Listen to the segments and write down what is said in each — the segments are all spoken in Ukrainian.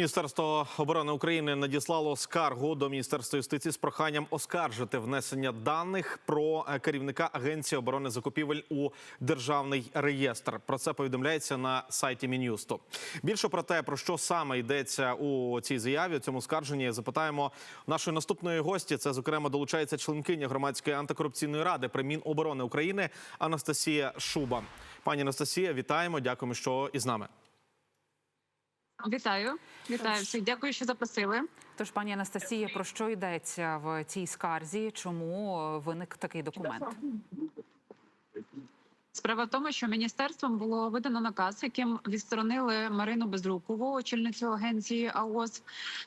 Міністерство оборони України надіслало скаргу до міністерства юстиції з проханням оскаржити внесення даних про е, керівника агенції оборони закупівель у державний реєстр. Про це повідомляється на сайті Мін'юсту. Більше про те, про що саме йдеться у цій заяві, у цьому скарженні, запитаємо нашої наступної гості. Це зокрема долучається членкиня громадської антикорупційної ради при Міноборони України Анастасія Шуба. Пані Анастасія, вітаємо. Дякуємо, що із нами. Вітаю, вітаю всіх. Дякую, що запросили. Тож, пані Анастасія, про що йдеться в цій скарзі? Чому е, виник такий документ? Справа в тому, що міністерством було видано наказ, яким відсторонили Марину Безрукову, очільницю агенції АОС,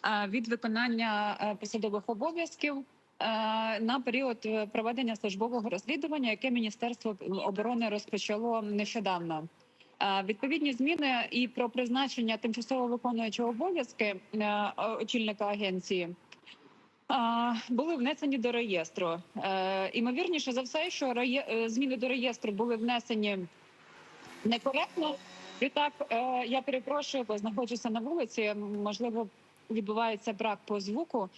е, від виконання е, посадових обов'язків. На період проведення службового розслідування, яке міністерство оборони розпочало нещодавно, відповідні зміни і про призначення тимчасово виконуючого обов'язки е, очільника агенції були внесені до реєстру. Е, імовірніше за все, що е, зміни до реєстру були внесені некоректно. Відтак, я перепрошую, бо знаходжуся на вулиці. Можливо, відбувається брак по звуку.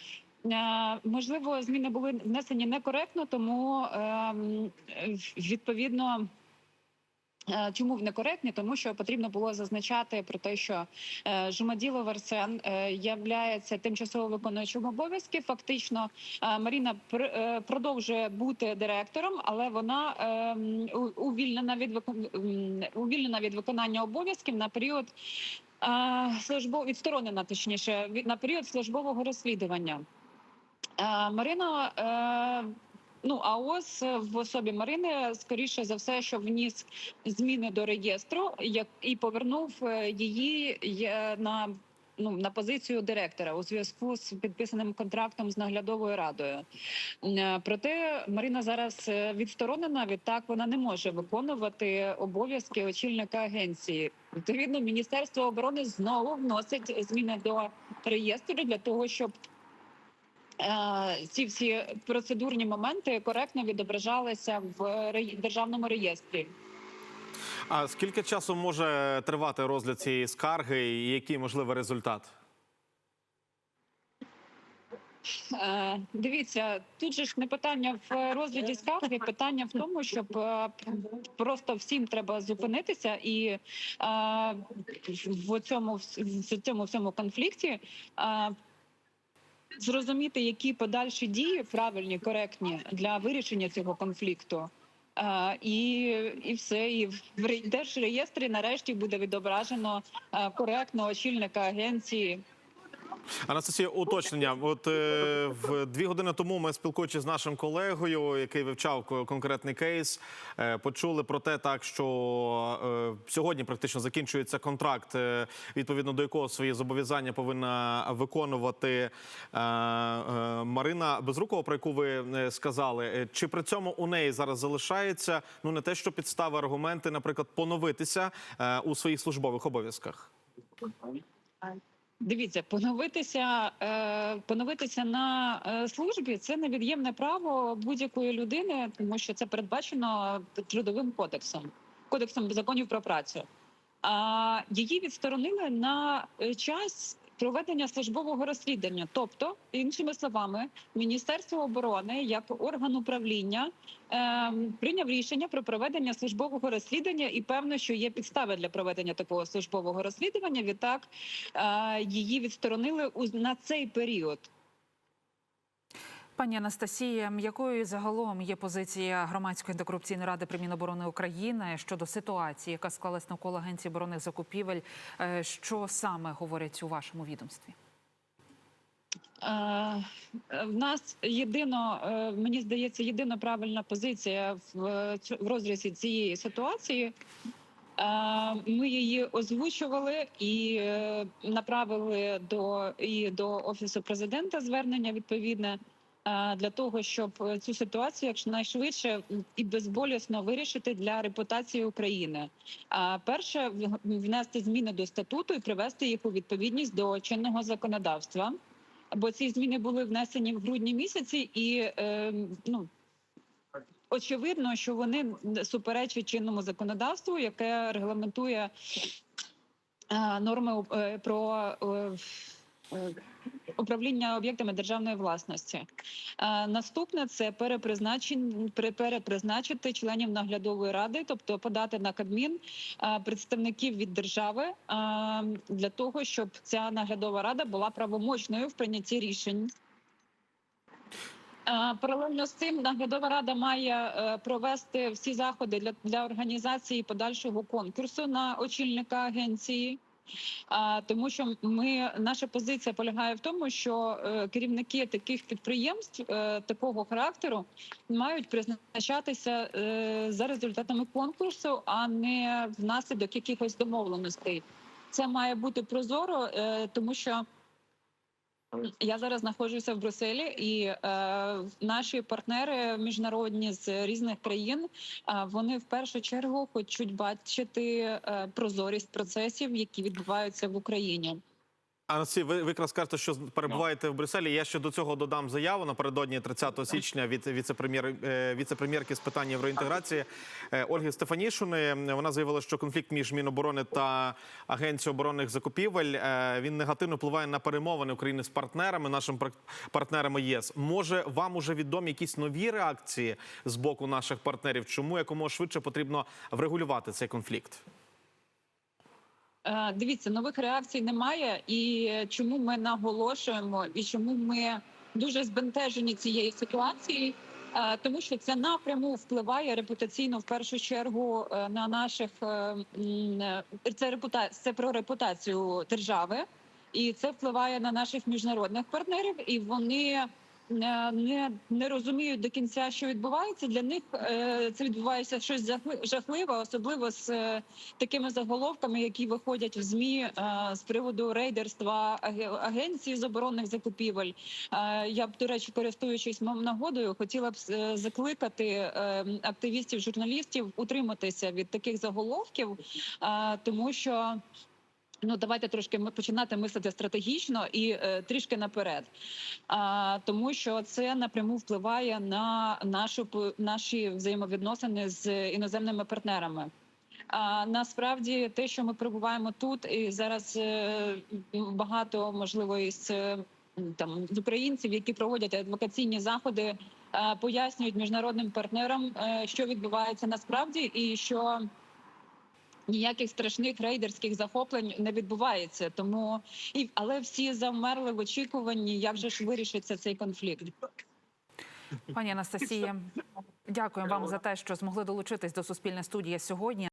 Можливо, зміни були внесені некоректно, тому е, м, е, відповідно. Е, Чому в некоректні? Тому що потрібно було зазначати про те, що е, Жумаділов Арсен е, являється тимчасово виконуючим обов'язки. Фактично, Маріна пр- продовжує бути директором, але вона е, м, у- увільнена від увільнена від виконання обов'язків на період е, службо відсторонена, точніше, на період службового розслідування. Марина. Ну, а ось е, в особі Марини, скоріше за все, що вніс зміни до реєстру, як і повернув е, її е, на ну на позицію директора у зв'язку з підписаним контрактом з наглядовою радою. Проте Марина зараз відсторонена. Відтак вона не може виконувати обов'язки очільника агенції. Відповідно, міністерство оборони знову вносить зміни до реєстру для того, щоб ці всі процедурні моменти коректно відображалися в державному реєстрі. А скільки часу може тривати розгляд цієї скарги, і який можливий результат? Е, Дивіться, тут же ж не питання в розгляді скарги, питання в тому, щоб е, просто всім треба зупинитися і е, в цьому в цьому всьому конфлікті. Зрозуміти, які подальші дії правильні, коректні для вирішення цього конфлікту, Е, і, і все. І в ре- держреєстрі нарешті буде відображено е, коректно очільника агенції. Анастасія, уточнення. От е, в дві години тому ми спілкуючись з нашим колегою, який вивчав конкретний кейс, е, почули про те, так що е, сьогодні практично закінчується контракт, е, відповідно до якого свої зобов'язання повинна виконувати е, е, Марина Безрукова, про яку ви е, сказали. Е, Чи при цьому у неї зараз залишається ну не те, що підстави, аргументи, наприклад, поновитися е, у своїх службових обов'язках? Дивіться, поновитися, е, поновитися на е, службі це невід'ємне право будь-якої людини, тому що це передбачено трудовим кодексом, кодексом законів про працю. А її відсторонили на е, час проведення службового розслідування. Тобто, іншими словами, Міністерство оборони як орган управління е, прийняв рішення про проведення службового розслідування, і певно, що є підстави для проведення такого службового розслідування. Відтак е, її відсторонили у на цей період. Пані Анастасія, якою загалом є позиція громадської антикорупційної ради при Міноборони України щодо ситуації, яка склалась навколо агенції оборонних закупівель? Е, Що саме говорять у вашому відомстві? Е, В нас єдино, е, мені здається, єдина правильна позиція в, розрізі цієї ситуації. Е, Ми її озвучували і е, направили до і до офісу президента звернення відповідне е, для того, щоб цю ситуацію якнайшвидше і безболісно вирішити для репутації України. А перше внести зміни до статуту і привести їх у відповідність до чинного законодавства бо ці зміни були внесені в грудні місяці, і е, ну очевидно, що вони суперечать чинному законодавству, яке регламентує е, норми е, про е, е, управління об'єктами державної власності. Е, Наступне це перепризначити членів наглядової ради, тобто подати на Кабмін е, представників від держави е, для того, щоб ця наглядова рада була правомочною в прийнятті рішень. Паралельно з цим наглядова рада має провести всі заходи для, для організації подальшого конкурсу на очільника агенції. А, тому що ми наша позиція полягає в тому, що е, керівники таких підприємств е, такого характеру мають призначатися е, за результатами конкурсу, а не внаслідок якихось домовленостей. Це має бути прозоро, тому що я зараз знаходжуся в Брюсселі, і е, наші партнери міжнародні з різних країн е, вони в першу чергу хочуть бачити е, прозорість процесів, які відбуваються в Україні. Анастасія, ви, якраз кажете, що перебуваєте в Брюсселі. Я ще до цього додам заяву напередодні 30 січня від віце-прем'єр е, віце-прем'єрки з питань євроінтеграції е, Ольги Стефанішини. Вона заявила, що конфлікт між Міноборони та Агенцією оборонних закупівель е, він негативно впливає на перемовини України з партнерами, нашими пар- партнерами ЄС. Може, вам уже відомі якісь нові реакції з боку наших партнерів? Чому якомога швидше потрібно врегулювати цей конфлікт? Е, Дивіться, нових реакцій немає. І чому ми наголошуємо, і чому ми дуже збентежені цією ситуацією? Е, Тому що це напряму впливає репутаційно в першу чергу е, на наших це репута... це про репутацію держави, і це впливає на наших міжнародних партнерів, і вони не, не розуміють до кінця, що відбувається. Для них е, це відбувається щось жахли- жахливе, особливо з е, такими заголовками, які виходять в змі е, з приводу рейдерства агенції з оборонних закупівель. Е, Я б до речі, користуючись нагодою, хотіла б е, закликати е, активістів, журналістів утриматися від таких заголовків, е, тому що. Ну, давайте трошки починати мислити стратегічно і е, трішки наперед, а, тому що це напряму впливає на нашу наші взаємовідносини з іноземними партнерами. А насправді те, що ми перебуваємо тут, і зараз е, багато можливо із е, там з українців, які проводять адвокаційні заходи, е, пояснюють міжнародним партнерам, е, що відбувається насправді, і що ніяких страшних рейдерських захоплень не відбувається. Тому і але всі завмерли в очікуванні, як же ж вирішиться цей конфлікт. Пані Анастасія, дякую вам за те, що змогли долучитись до суспільної студії сьогодні.